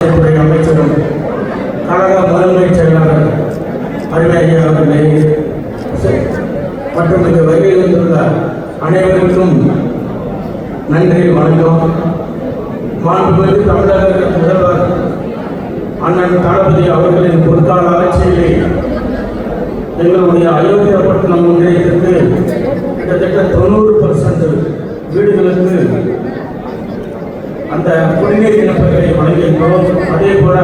அமைச்சரும் கழக முதன்மை செயலாளர் அருமை அவர்களே. மற்றும் இந்த வருகையில் இருந்துள்ள அனைவருக்கும் நன்றி வணக்கம். மாண்புமிகு தமிழக முதல்வர் அண்ணன் தளபதி அவர்களின் பொற்கால ஆட்சியிலே எங்களுடைய அயோத்தியாப்பட்டினம் ஒன்றியத்திற்கு கிட்டத்தட்ட தொண்ணூறு பர்சன்ட் வீடுகளுக்கு அந்த குடிநீர் இணைப்புகளை வழங்கியிருக்கிறோம் அதே போல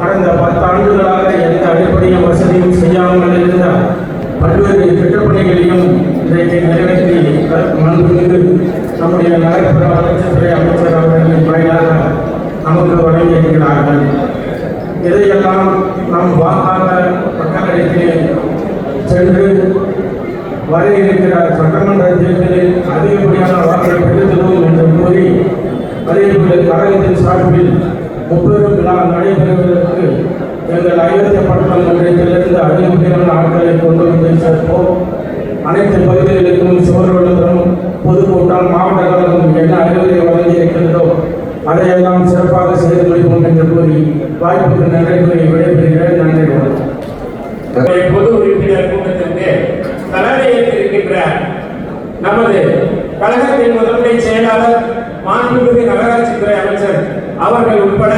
கடந்த பத்து ஆண்டுகளாக எந்த அடிப்படையும் வசதியும் செய்யாமல் இருந்த பல்வேறு திட்டப்பணிகளையும் இன்றைக்கு நிறைவேற்றி மாண்புமிகு நம்முடைய நகர்ப்புற வளர்ச்சித்துறை அமைச்சர் அவர்களின் வாயிலாக நமக்கு வழங்கியிருக்கிறார்கள். இதையெல்லாம் நம் வாக்காள மக்களிடையே சென்று வர இருக்கிற சட்டமன்ற தேர்தலில் அதிகப்படியான வாக்குகள் பெற்றுத்தருவோம் என்று கூறி கழகத்தின் சார்பில் முப்பெரும் விழா நடைபெறுவதற்கு எங்கள் அயோத்தியப்பட்டினம் மன்றத்திலிருந்து அதிகப்படியான ஆட்களை கொண்டு வந்து சேர்ப்போம். அனைத்து பகுதிகளுக்கும் சுவர்களுடன் பொதுக்கூட்டம் மாவட்ட கழகம் என்ன அறிவுரை வழங்கி இருக்கின்றதோ அதையெல்லாம் சிறப்பாக செய்து முடிப்போம் என்று கூறி வாய்ப்புக்கு நன்றி கூறி விடைபெறுகிறேன் நன்றி வணக்கம் நம்முடைய பொது உறுப்பினர் கூட்டத்திற்கு தலைமை ஏற்றிருக்கின்ற நமது கழகத்தின் முதன்மை செயலாளர் மாண்புமிகு நகராட்சித்துறை அமைச்சர் அவர்கள் உட்பட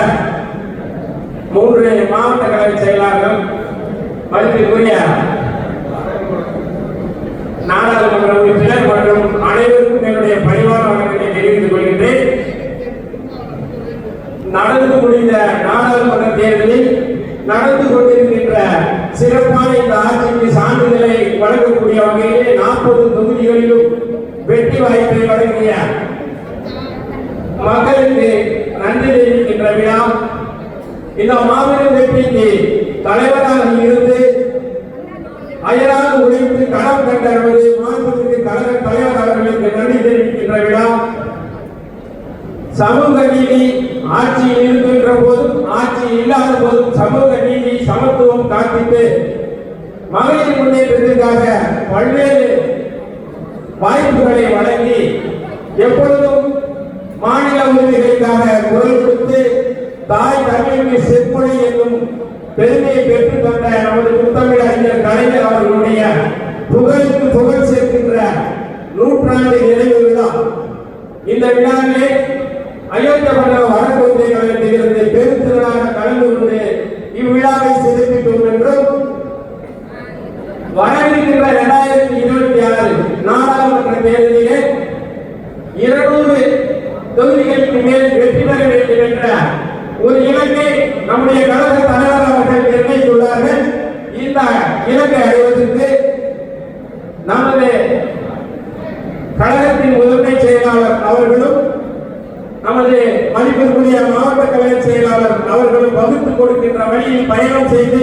மூன்று மாவட்ட கழக செயலாளர்கள் மதிப்பிற்குரிய நாடாளுமன்ற உறுப்பினர் மற்றும் அனைவருக்கும் என்னுடைய பணிவான வணக்கத்தை தெரிவித்துக் கொள்கின்றேன். நடந்து முடிந்த நாடாளுமன்ற தேர்தலில் நடந்து கொண்டிருக்கின்ற சிறப்பான இந்த ஆட்சிக்கு சான்றிதழை வழங்கக்கூடிய வகையிலே நாற்பது தொகுதிகளிலும் வெற்றி வாய்ப்பை வழங்கிய மக்களுக்கு நன்றி தெரிவிக்கின்ற விழா இந்த மாபெரும் வெற்றிக்கு தலைவராக இருந்து அயராக உழைத்து களம் கண்ட நமது தலைவர் அவர்களுக்கு நன்றி தெரிவிக்கின்ற விழா. சமூக நீதி ஆட்சியில் இருக்கின்ற போதும் ஆட்சி இல்லாத போதும் சமூக நீதி சமத்துவம் காத்திட்டு மகளிர் முன்னேற்றத்திற்காக பல்வேறு வாய்ப்புகளை வழங்கி எப்பொழுதும் மாநில உரிமைகளுக்காக குரல் கொடுத்து தாய் தமிழுக்கு செப்பொழி என்னும் பெருமையை பெற்றுக் கொண்ட நமது முத்தமிழ் அறிஞர் கலைஞர் அவர்களுடைய புகழுக்கு புகழ் சேர்க்கின்ற நூற்றாண்டு நிறைவு விழா. இந்த விழாவிலே அயோத்திய மண்டலம் வடக்கொந்தை கழகத்திலிருந்து பெருந்திரளாக கலந்து கொண்டு இவ்விழாவை சிறப்பித்தோம் என்றும் வரவிருக்கின்ற இரண்டாயிரத்தி இருபத்தி ஆறு நாடாளுமன்ற தேர்தலிலே இருநூறு தொகுதிகளுக்கு மேல் வெற்றி பெற வேண்டும் என்ற ஒரு இலக்கை நம்முடைய கழக தலைவர் அவர்கள் நிர்ணயித்துள்ளார்கள். இந்த இலக்கை அடைவதற்கு நமது கழகத்தின் முதன்மை செயலாளர் அவர்களும் நமது மதிப்பிற்குரிய மாவட்ட கழக செயலாளர் அவர்களும் வகுத்து கொடுக்கின்ற வழியில் பயணம் செய்து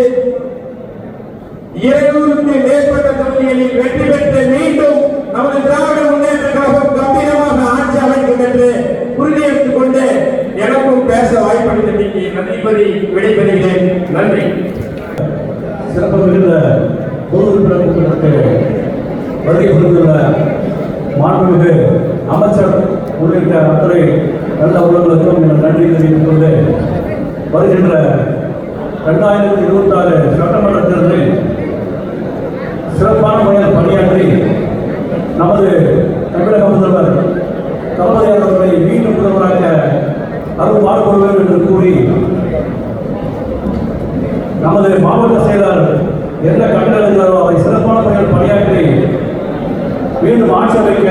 இருநூறுக்கு மேற்பட்ட தொகுதிகளில் வெற்றி பெற்று மீண்டும் நமது திராவிட முன்னேற்ற கழகம் கம்பீரமாக ஆட்சி அமைக்கும் என்று உறுதியை கொண்டு எனக்கும் பேச வாய்ப்பளித்தமைக்கு நன்றி கூறி விடைபெறுகிறேன். நன்றி. சிறப்பு மிகுந்த பொது உறுப்பினர் கூட்டத்திற்கு வருகை புரிந்துள்ள மாண்புமிகு அமைச்சர் உள்ளிட்ட அத்துறை நல்ல உறவுகளுக்கும் நன்றி தெரிவித்துக் கொண்டு வருகின்ற ரெண்டாயிரத்தி இருபத்தி ஆறு சட்டமன்ற தேர்தலில் சிறப்பான முறையில் பணியாற்றி நமது தமிழக முதல்வர் தளபதி அவர்களை மீண்டும் முதல்வராக அருள் பார்க்கொள்வேன் என்று கூறி நமது மாவட்ட செயலாளர் கட்டணம் இருந்தாரோ அதை சிறப்பான பணிகள் பணியாற்றி மீண்டும் ஆட்சி அமைக்க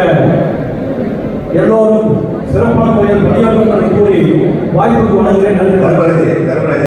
எல்லோரும் சிறப்பான முறையில் பணியாற்றும் என்று கூறி வாய்ப்புக்கு வழங்குகிறேன் நன்றி.